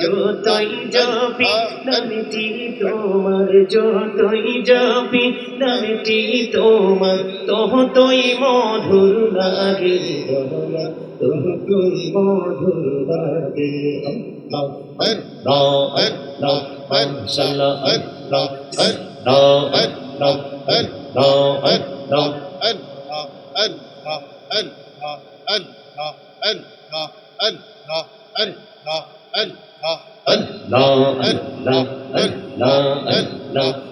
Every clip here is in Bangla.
যতই জপি নামটি তোমার যতই জপি নামটি তোমার তোহতই মধুর লাগে তই মধুর লাগে দয়া তহ তুই মধুর লাগে আল্লাহ আল্লাহ আল্লাহ আল্লাহ আল্লাহ আল্লাহ আল্লাহ আল্লাহ আল্লাহ আল্লাহ আল্লাহ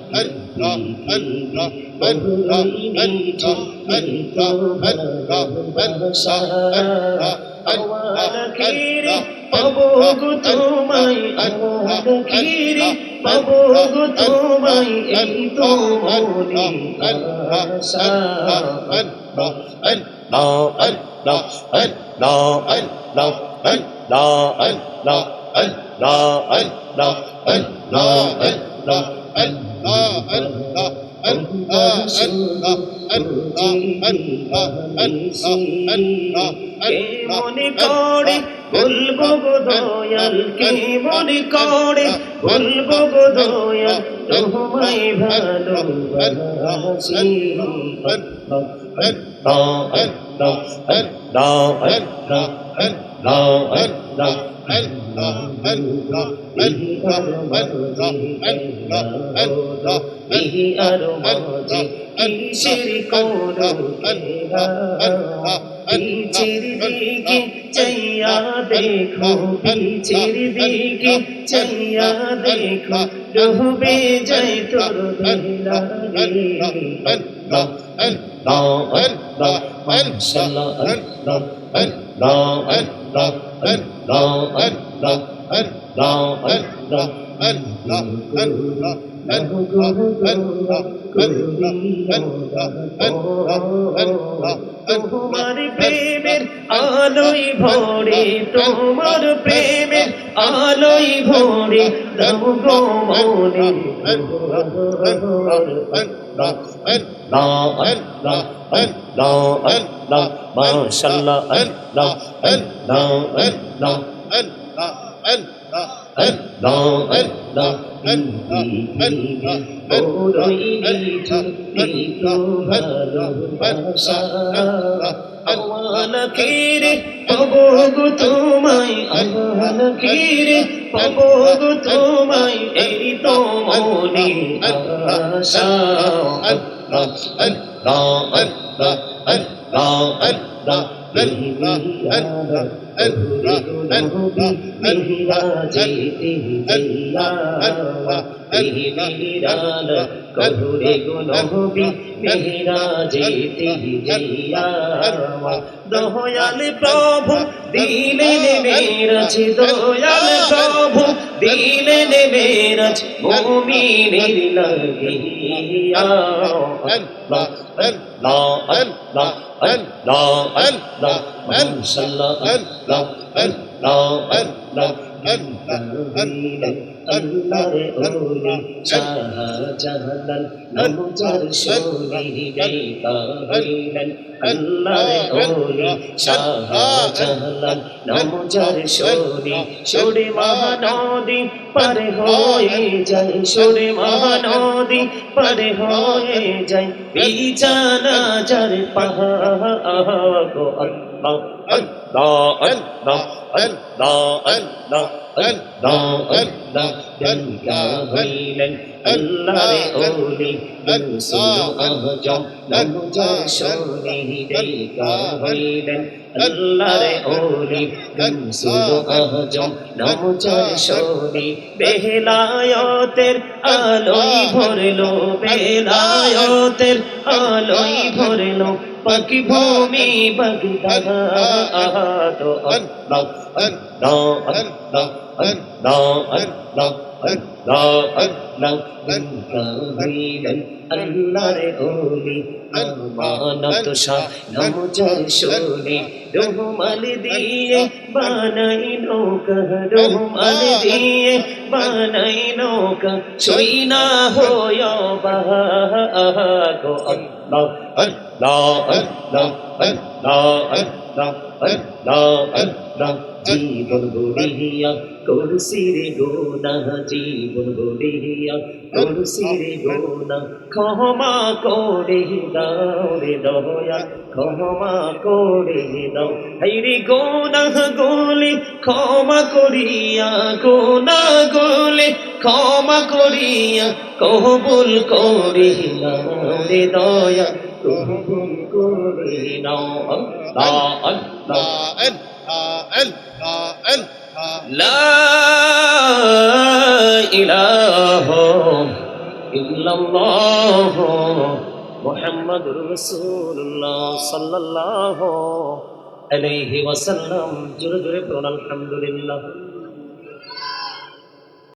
পাবো তোমায় আখিরি পাবো তোমায় এই তো মনে মনে করে বলব গো দয়াল কে মনে করে। বলব গো দয়াল তোমায় ভালোবাসি Ram, Ram, Ram, Ram, Ram, Ram, Ram. কিসের পিছের দিকে চাইয়া দেখো পিছের দিকে চাইয়া দেখো ডুবে যাই তোর তোমার প্রেমের আলোই ভরে তোমার প্রেমের আলোই ভরে গো মনে। মাশাল্লাহ কিরে পবগ তোমায় আহ্বান কিরে পবগ তোমায় এই তো মনে আশা रा গুনহবি মেহরা যেতে দয়াল প্রভু দিলেন মেরাজ দয়াল প্রভু দিলেন মেরাজ মুমিনের লাগিয়া আল্লাহ لا সরে মহানদী পরে হয়ে যায় সরে মহানদী পরে হয়ে যায় বিচানা যার পাহা গো আল্লাহ ضاء ضاء ضاء ضاء ضاء جل ويلا الله أولي ينصر أهجر ننتصره ديك ويلا الله أولي ينصر أهجر ننتصره বেলায়তের আলোয় ভরলো বেলায়তের আলোয় ভরলো পাখি ভূমি বাগদানা তো আল্লাহ আল্লাহ আল্লাহ আল্লাহ আমানত নমজার শোনে রহমান দিয়ে বানাই নৌকা রহমান দিয়ে বানাই নৌকা সই না হয় আল্লাহ আল্লাহ আল্লাহ আল্লাহ আল্লাহ আল্লাহ আল্লাহ জীবন গড়িয়া করসির গোনা, জীবন গড়িয়া করসির গোনা, ক্ষমা করে দাও রে দয়া, ক্ষমা করে দাও। হাইরে গোনা গোলে, ক্ষমা করিয়া গোনা গোলে, ক্ষমা করিয়া, কবুল করে নাও রে দয়া, কবুল করে নাও। আল্লাহ আল্লাহ। মোহাম্মদুর রসুল্লাহ সাল্লাহ আলাইহি ওয়াসাল্লাম। জোরে জোরে প্রণাম আলহামদুলিল্লাহ।